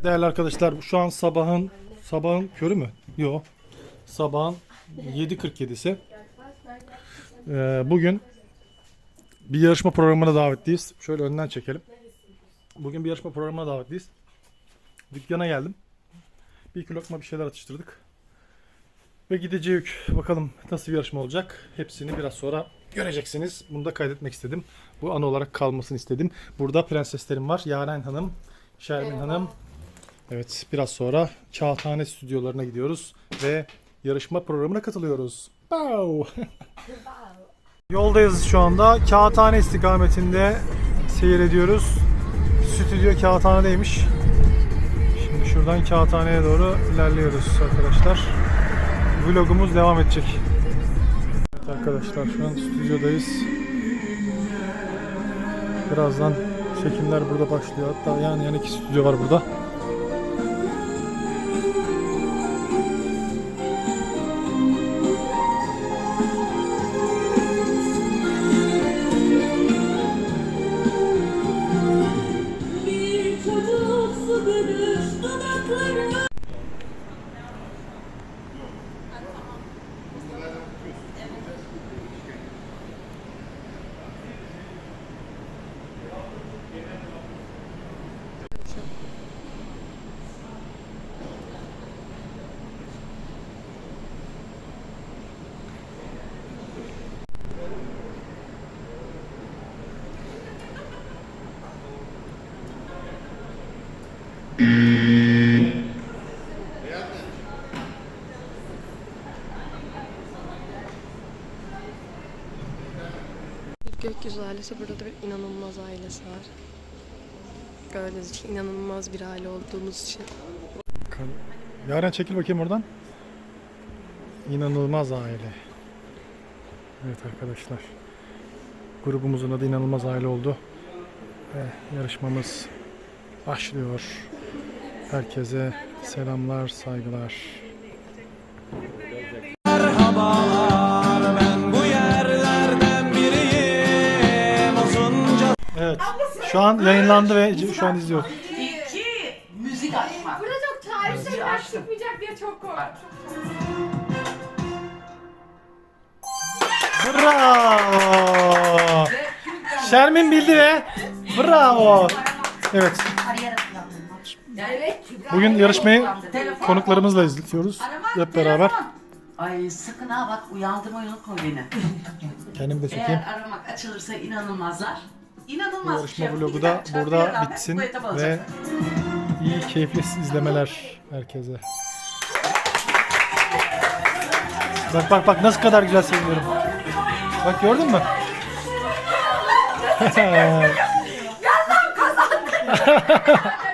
Evet değerli arkadaşlar şu an sabahın sabahın körü mü? Yok. Sabahın 7.47'si. Ee, bugün bir yarışma programına davetliyiz. Şöyle önden çekelim. Bugün bir yarışma programına davetliyiz. Dükkana geldim. Bir iki lokma bir şeyler atıştırdık. Ve gideceğiz. Bakalım nasıl bir yarışma olacak. Hepsini biraz sonra göreceksiniz. Bunu da kaydetmek istedim. Bu anı olarak kalmasını istedim. Burada prenseslerim var. Yaren Hanım, Şermin Hanım. Evet biraz sonra Kağıthane stüdyolarına gidiyoruz. Ve yarışma programına katılıyoruz. Pow! Yoldayız şu anda. Kağıthane istikametinde seyrediyoruz. Stüdyo Kağıthane'deymiş. Şimdi şuradan Kağıthane'ye doğru ilerliyoruz arkadaşlar. Vlogumuz devam edecek. Evet arkadaşlar şu an stüdyodayız. Birazdan çekimler burada başlıyor. Hatta yani yani iki stüdyo var burada. Gökyüzü ailesi burada da bir inanılmaz ailesi var. Gördüğünüz için inanılmaz bir aile olduğumuz için. Yaren çekil bakayım oradan. İnanılmaz aile. Evet arkadaşlar. Grubumuzun adı İnanılmaz Aile oldu. Ve yarışmamız başlıyor. Herkese selamlar, saygılar. Şu an yayınlandı ve şu an izliyor. İki, müzik açmak. Burada çok tarih şeyler çıkmayacak diye çok korktum. Bravo. Şermin bildi ve bravo. Evet. Evet. Bugün yarışmayı konuklarımızla izliyoruz. Hep beraber. Ay sakın ha bak uyandırmayı unutma beni. Kendimi de çekeyim. Eğer aramak açılırsa inanılmazlar. Bu İnanılmaz bir yarışma şey. vlogu da burada bitsin ve iyi keyifli izlemeler herkese. Bak bak bak nasıl kadar güzel seviyorum. Bak gördün mü?